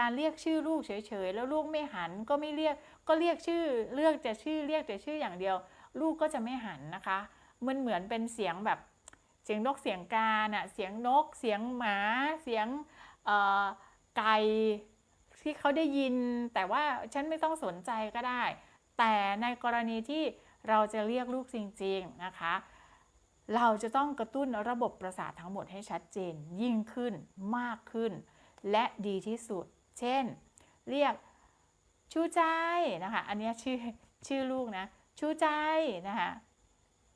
การเรียกชื่อลูกเฉยๆ แล้วลูกไม่หันก็ไม่เรียกก็เรียกชื่อเลือกแต่ชื่อเรียกแต่ชื่ออย่างเดียว ลูกก็จะไม่หันนะคะ มันเหมือนเป็นเสียงแบบเสียงนกเสียงกาน่ะเสียงนก เสียงหมาเสียงไก่ที่เขาได้ยิน แต่ว่าฉันไม่ต้องสนใจก็ได้ แต่ในกรณีที่เราจะเรียกลูกจริง ๆนะคะ เราจะต้องกระตุ้นระบบประสาททั้งหมดให้ชัดเจนยิ่งขึ้นมากขึ้น และดีที่สุด เช่น เรียกชูใจนะคะอันนี้ชื่อชื่อลูกนะชูใจนะคะ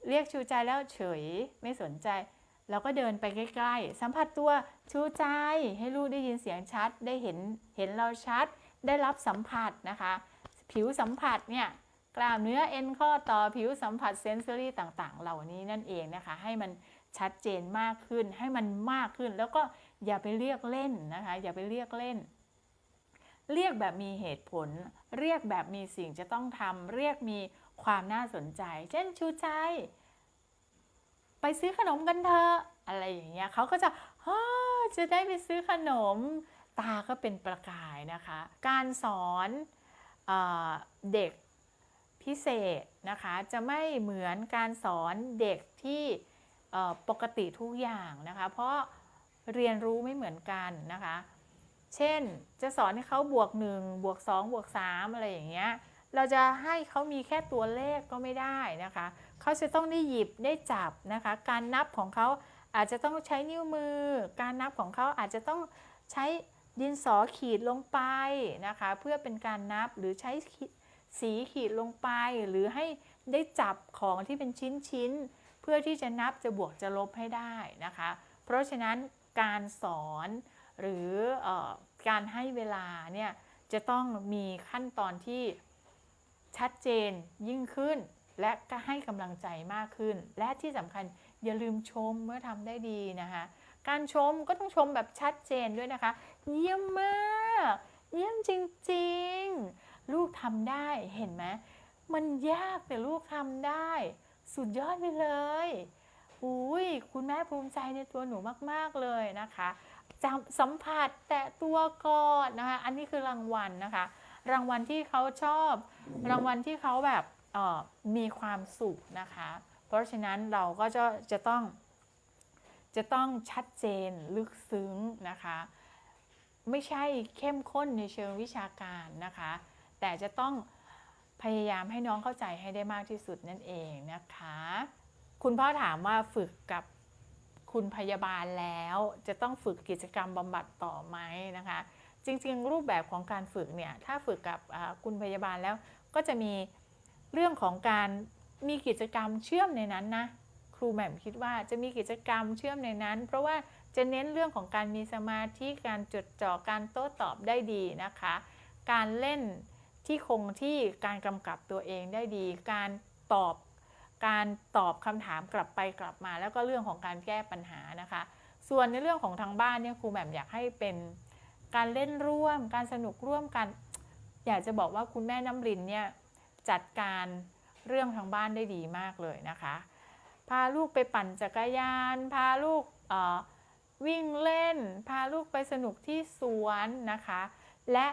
เรียกชูใจแล้วเฉยไม่สนใจ เราก็เดินไปใกล้ๆ สัมผัสตัวชูใจให้ลูกได้ยินเสียงชัด ได้เห็นเห็นเราชัด ได้รับสัมผัสนะคะ ผิวสัมผัสเนี่ยกล้ามเนื้อเอ็นข้อต่อผิวสัมผัสเซนซอรี่ต่างๆ เหล่านี้นั่นเองนะคะ ให้มันชัดเจนมากขึ้นให้มันมากขึ้น แล้วก็อย่าไปเรียกเล่นนะคะ อย่าไปเรียกเล่น เรียกแบบมีเหตุผล เรียกแบบมีสิ่งจะต้องทำเรียกมีความน่าสนใจ เช่นชูใจ ไปซื้อขนมกันเถอะอะไรอย่างเงี้ยเขาก็จะฮจะได้ไปซื้อขนม ตาก็เป็นประกายนะคะ การสอนเอเด็กพิเศษนะคะ จะไม่เหมือนการสอนเด็กที่ปกติทุกอย่างนะคะ เพราะเรียนรู้ไม่เหมือนกันนะคะ เช่น จะสอนให้เขาบวก1บวก2บวก3อะไรอย่างเงี้ย เราจะให้เขามีแค่ตัวเลขก็ไม่ได้นะคะ เขาจะต้องได้หยิบได้จับนะคะ การนับของเขาอาจจะต้องใช้นิ้วมือ การนับของเขาอาจจะต้องใช้ดินสอขีดลงไปนะคะ เพื่อเป็นการนับหรือใช้สีขีดลงไป หรือให้ได้จับของที่เป็นชิ้นชิ้นๆเพื่อที่จะนับจะบวกจะลบให้ได้นะคะ เพราะฉะนั้นการสอน หรืออการให้เวลาเนี่ยจะต้องมีขั้นตอนที่ชัดเจนยิ่งขึ้น และก็ให้กำลังใจมากขึ้น และที่สำคัญอย่าลืมชมเมื่อทำได้ดีนะคะ การชมก็ต้องชมแบบชัดเจนด้วยนะคะ เยี่ยมมาก เยี่ยมจริงๆ ลูกทำได้เห็นไหมมันยากแต่ลูกทำได้ สุดยอดไปเลยอุ้ยคุณแม่ภูมิใจในตัวหนูมาก ๆ เลยนะคะ จำสัมผัสแตะตัวกอนนะคะ อันนี้คือรางวัลนะคะ รางวัลที่เขาชอบ รางวัลที่เขาแบบมีความสุขนะคะ เพราะฉะนั้นเราก็จะจะต้อง จะต้องชัดเจนลึกซึ้งนะคะ ไม่ใช่เข้มข้นในเชิงวิชาการนะคะ แต่จะต้องพยายามให้น้องเข้าใจให้ได้มากที่สุดนั่นเองนะคะ คุณพ่อถามว่าฝึกกับ คุณพยาบาลแล้วจะต้องฝึกกิจกรรมบำบัดต่อไหมนะคะ จริงๆ รูปแบบของการฝึกเนี่ยถ้าฝึกกับคุณพยาบาลแล้ว ก็จะมีเรื่องของการมีกิจกรรมเชื่อมในนั้นนะครูแหม่มคิดว่าจะมีกิจกรรมเชื่อมในนั้น เพราะว่าจะเน้นเรื่องของการมีสมาธิการจดจ่อการโต้ตอบได้ดีนะคะ การเล่นที่คงที่การกำกับตัวเองได้ดี การตอบ การตอบคำถามกลับไปกลับมา แล้วก็เรื่องของการแก้ปัญหานะคะ ส่วนในเรื่องของทางบ้านเนี่ยครูแหม่มอยากให้เป็นการเล่นร่วม การสนุกร่วมกัน อยากจะบอกว่าคุณแม่น้ำรินเนี่ยจัดการเรื่องทางบ้านได้ดีมากเลยนะคะ พาลูกไปปั่นจักรยาน พาลูกวิ่งเล่น พาลูกไปสนุกที่สวนนะคะ และ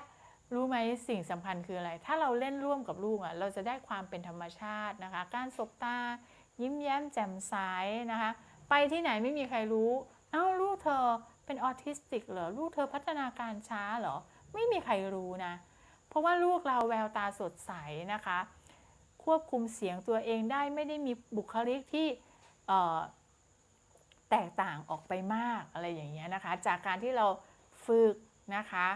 รู้ไหมสิ่งสำคัญคืออะไร ถ้าเราเล่นร่วมกับลูกอะเราจะได้ความเป็นธรรมชาตินะคะ การสบตา ยิ้มแย้มแจ่มใสนะคะ ไปที่ไหนไม่มีใครรู้เอ้าลูกเธอเป็นออทิสติกเหรอลูกเธอพัฒนาการช้าเหรอ ไม่มีใครรู้นะ เพราะว่าลูกเราแววตาสดใสนะคะ ควบคุมเสียงตัวเองได้ไม่ได้มีบุคลิกที่แตกต่างออกไปมากอะไรอย่างเงี้ยนะคะ จากการที่เราฝึกนะคะ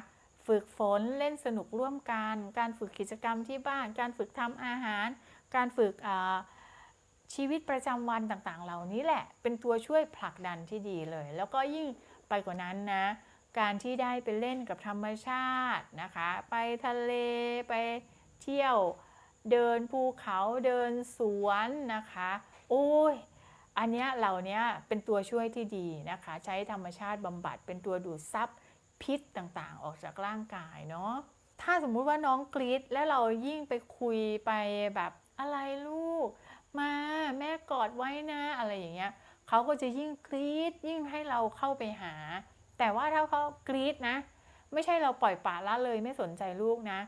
ฝึกฝนเล่นสนุกร่วมกัน การฝึกกิจกรรมที่บ้าน การฝึกทำอาหาร การฝึกชีวิตประจำวันต่างๆ เหล่านี้แหละ เป็นตัวช่วยผลักดันที่ดีเลย แล้วก็ยิ่งไปกว่านั้นนะ การที่ได้ไปเล่นกับธรรมชาตินะคะ ไปทะเลไปเที่ยวเดินภูเขาเดินสวนนะคะ โอ้ยอันเนี้ยเหล่านี้เป็นตัวช่วยที่ดีนะคะ ใช้ธรรมชาติบำบัดเป็นตัวดูดซับ พิษต่างๆ ออกจากร่างกายเนาะถ้าสมมุติว่าน้องกรีดและเรายิ่งไปคุยไปแบบอะไรลูก มาแม่กอดไว้นะอะไรอย่างเงี้ยเขาก็จะยิ่งกรีดยิ่งให้เราเข้าไปหา แต่ว่าถ้าเขากรีดนะ ไม่ใช่เราปล่อยปละละเลยไม่สนใจลูกนะ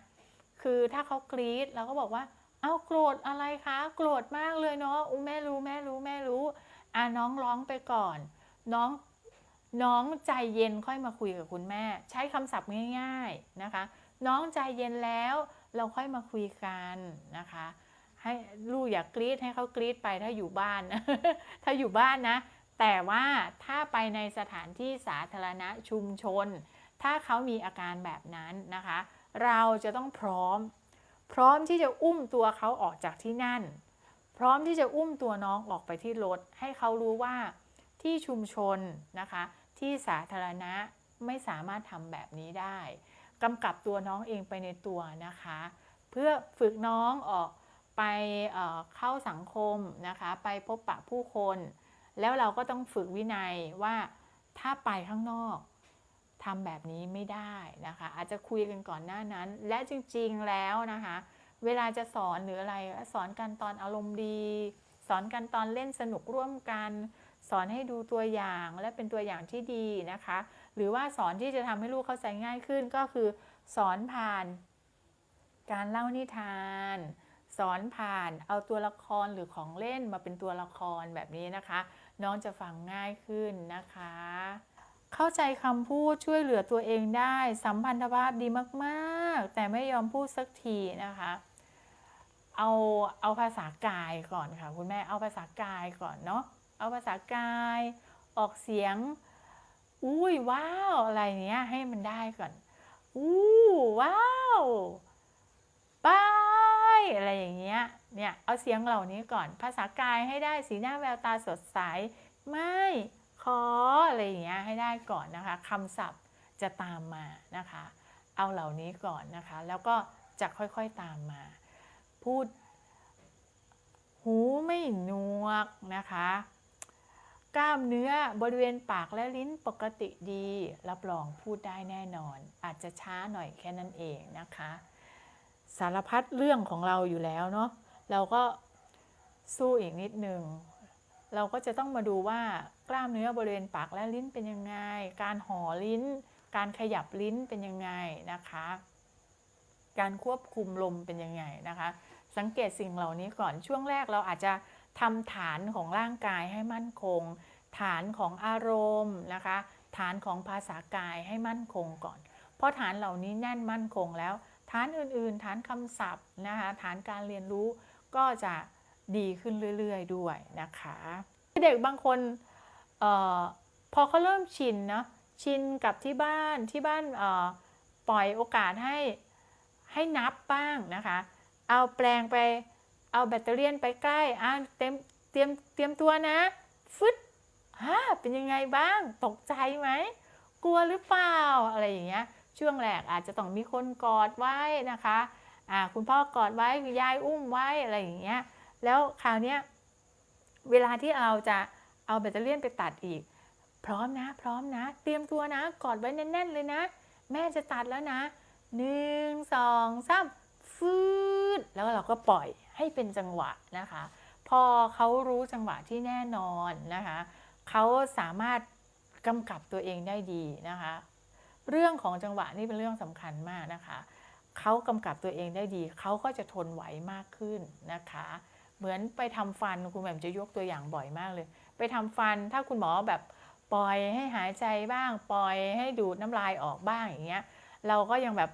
คือถ้าเขากรีดเราก็บอกว่า เอาโกรธอะไรคะ โกรธมากเลยเนาะอู้แม่รู้แม่รู้แม่รู้อะน้องร้องไปก่อน น้อง น้องใจเย็นค่อยมาคุยกับคุณแม่ ใช้คำศัพท์ง่าย ๆนะคะ น้องใจเย็นแล้วเราค่อยมาคุยกันนะคะ ให้ลูกอย่ากรีดให้เขากรีดไปถ้าอยู่บ้าน ถ้าอยู่บ้านนะ แต่ว่าถ้าไปในสถานที่สาธารณะชุมชน ถ้าเขามีอาการแบบนั้นนะคะ เราจะต้องพร้อม พร้อมที่จะอุ้มตัวเขาออกจากที่นั่น พร้อมที่จะอุ้มตัวน้องออกไปที่รถให้เขารู้ว่า ที่ชุมชนนะคะที่สาธารณะไม่สามารถทำแบบนี้ได้กำกับตัวน้องเองไปในตัวนะคะ เพื่อฝึกน้องออกไปเเข้าสังคมนะคะ ไปพบปะผู้คน แล้วเราก็ต้องฝึกวินัยว่าถ้าไปข้างนอกทำแบบนี้ไม่ได้นะคะ อาจจะคุยกันก่อนหน้านั้น และจริงๆแล้วนะคะ เวลาจะสอนหรืออะไรสอนกันตอนอารมณ์ดี สอนกันตอนเล่นสนุกร่วมกัน สอนให้ดูตัวอย่างและเป็นตัวอย่างที่ดีนะคะ หรือว่าสอนที่จะทำให้ลูกเข้าใจง่ายขึ้นก็คือ สอนผ่าน การเล่านิทาน สอนผ่านเอาตัวละครหรือของเล่นมาเป็นตัวละครแบบนี้นะคะ น้องจะฟังง่ายขึ้นนะคะ เข้าใจคำพูดช่วยเหลือตัวเองได้ สัมพันธภาพดีมากๆ แต่ไม่ยอมพูดสักทีนะคะเอาเอาภาษากายก่อนค่ะ คุณแม่เอาภาษากายก่อนเนาะ เอาภาษากาย ออกเสียง อุ้ยว้าว อะไรเนี้ยให้มันได้ก่อน อู้ว้าวบายอะไรอย่างเงี้ย เนี่ย เอาเสียงเหล่านี้ก่อน ภาษากายให้ได้สีหน้าแววตาสดใส ไม่ ขอ อะไรอย่างเงี้ยให้ได้ก่อนนะคะคำศัพท์จะตามมานะคะ เอาเหล่านี้ก่อนนะคะ แล้วก็จะค่อยๆตามมา พูด หูไม่หนวกนะคะ กล้ามเนื้อบริเวณปากและลิ้นปกติดี รับรองพูดได้แน่นอน อาจจะช้าหน่อยแค่นั้นเองนะคะ สารพัดเรื่องของเราอยู่แล้วเนาะเราก็สู้อีกนิดหนึ่งเราก็จะต้องมาดูว่ากล้ามเนื้อบริเวณปากและลิ้นเป็นยังไง การห่อลิ้น การขยับลิ้นเป็นยังไงนะคะ การควบคุมลมเป็นยังไงนะคะ สังเกตสิ่งเหล่านี้ก่อนช่วงแรกเราอาจจะ ทำฐานของร่างกายให้มั่นคง ฐานของอารมณ์นะคะ ฐานของภาษากายให้มั่นคงก่อน เพราะฐานเหล่านี้แน่นมั่นคงแล้ว ฐานอื่นๆ ฐานคำศัพท์นะคะ ฐานการเรียนรู้ก็จะดีขึ้นเรื่อย ๆ ด้วยนะคะ เด็กบางคนออพอเขาเริ่มชินเนาะชินกับที่บ้านที่บ้านปล่อยโอกาสให้ให้นับบ้างนะคะ เอาแปลงไป เอาแบตเตอรี่ไปใกล้อะเตรียมเตรียมเตรียมตัวนะฟึดฮ่าเป็นยังไงบ้าง ตกใจไหม กลัวหรือเปล่า อะไรอย่างเงี้ย ช่วงแรกอาจจะต้องมีคนกอดไว้นะคะ อ่า คุณพ่อกอดไว้ ยายอุ้มไว้ อะไรอย่างเงี้ย แล้วคราวเนี้ย เวลาที่เราจะเอาแบตเตอรี่ไปตัดอีก พร้อมนะ พร้อมนะ เตรียมตัวนะ กอดไว้แน่น ๆ เลยนะ แม่จะตัดแล้วนะหนึ่งสองสามฟืดแล้วเราก็ปล่อย ให้เป็นจังหวะนะคะ พอเขารู้จังหวะที่แน่นอนนะคะเขาสามารถกำกับตัวเองได้ดีนะคะ เรื่องของจังหวะนี่เป็นเรื่องสำคัญมากนะคะเขากำกับตัวเองได้ดี เขาก็จะทนไหวมากขึ้นนะคะ เหมือนไปทำฟันคุณแหม่มจะยกตัวอย่างบ่อยมากเลย ไปทำฟันถ้าคุณหมอแบบปล่อยให้หายใจบ้าง ปล่อยให้ดูดน้ำลายออกบ้างอย่างเงี้ย เราก็ยังแบบ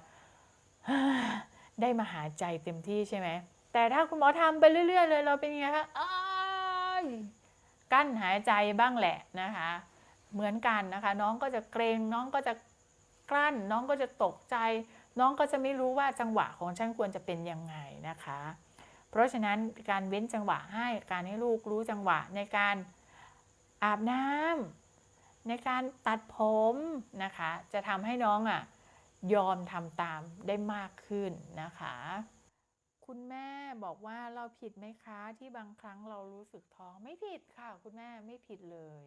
ได้มาหายใจเต็มที่ใช่ไหม แต่ถ้าคุณหมอทำไปเรื่อยๆเลยเราเป็นยังไงคะอ้ายกั้นหายใจบ้างแหละนะคะ เหมือนกันนะคะ น้องก็จะเกรงน้องก็จะกลั้น น้องก็จะตกใจ น้องก็จะไม่รู้ว่าจังหวะของฉันควรจะเป็นยังไงนะคะ เพราะฉะนั้นการเว้นจังหวะให้การให้ลูกรู้จังหวะในการอาบน้ำในการตัดผมนะคะ จะทำให้น้องอะยอมทำตามได้มากขึ้นนะคะ คุณแม่บอกว่าเราผิดไหมคะที่บางครั้งเรารู้สึกท้อไม่ผิดค่ะ คุณแม่ไม่ผิดเลย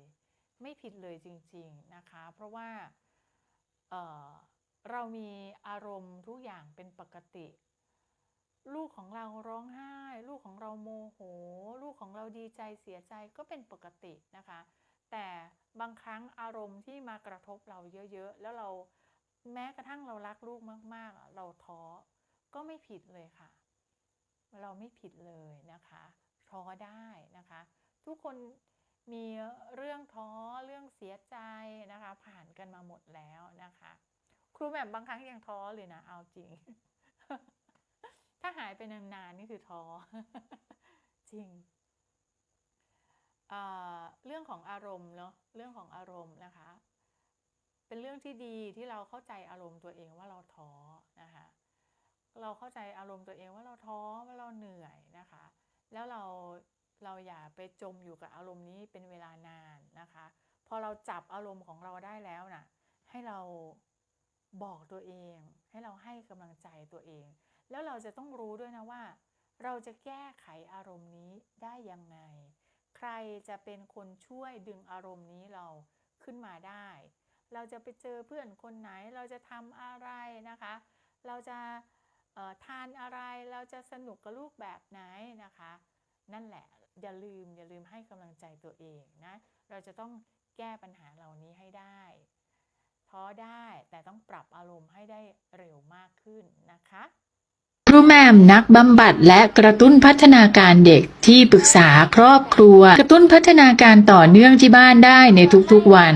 ไม่ผิดเลยจริง ๆนะคะ เพราะว่าเเรามีอารมณ์ทุกอย่างเป็นปกติ ลูกของเราร้องไห้ ลูกของเราโมโห ลูกของเราดีใจเสียใจก็เป็นปกตินะคะ แต่บางครั้งอารมณ์ที่มากระทบเราเยอะๆ แล้วเราแม้กระทั่งเรารักลูกมากๆ เราท้อก็ไม่ผิดเลยค่ะ เราไม่ผิดเลยนะคะท้อได้นะคะ ทุกคนมีเรื่องท้อเรื่องเสียใจนะคะ ผ่านกันมาหมดแล้วนะคะ ครูแบบบางครั้งยังท้อเลยนะเอาจริง ถ้าหายไปนานๆนี่คือท้อจริงเเรื่องของอารมณ์เนาะเรื่องของอารมณ์นะคะ เป็นเรื่องที่ดีที่เราเข้าใจอารมณ์ตัวเองว่าเราท้อนะคะ เราเข้าใจอารมณ์ตัวเองว่าเราท้อว่าเราเหนื่อยนะคะ แล้วเราเราอย่าไปจมอยู่กับอารมณ์นี้เป็นเวลานานนะคะ พอเราจับอารมณ์ของเราได้แล้วน่ะให้เราบอกตัวเอง ให้เราให้กำลังใจตัวเอง แล้วเราจะต้องรู้ด้วยนะว่า เราจะแก้ไขอารมณ์นี้ได้ยังไง ใครจะเป็นคนช่วยดึงอารมณ์นี้เราขึ้นมาได้ เราจะไปเจอเพื่อนคนไหนเราจะทำอะไรนะคะ เราจะ ทานอะไรเราจะสนุกกับลูกแบบไหนนะคะ นั่นแหละอย่าลืมอย่าลืมให้กำลังใจตัวเองนะเราจะต้องแก้ปัญหาเหล่านี้ให้ได้ท้อได้แต่ต้องปรับอารมณ์ให้ได้เร็วมากขึ้นนะคะครูแหม่มนักบำบัดและกระตุ้นพัฒนาการเด็กที่ปรึกษาครอบครัว กระตุ้นพัฒนาการต่อเนื่องที่บ้านได้ในทุกๆวัน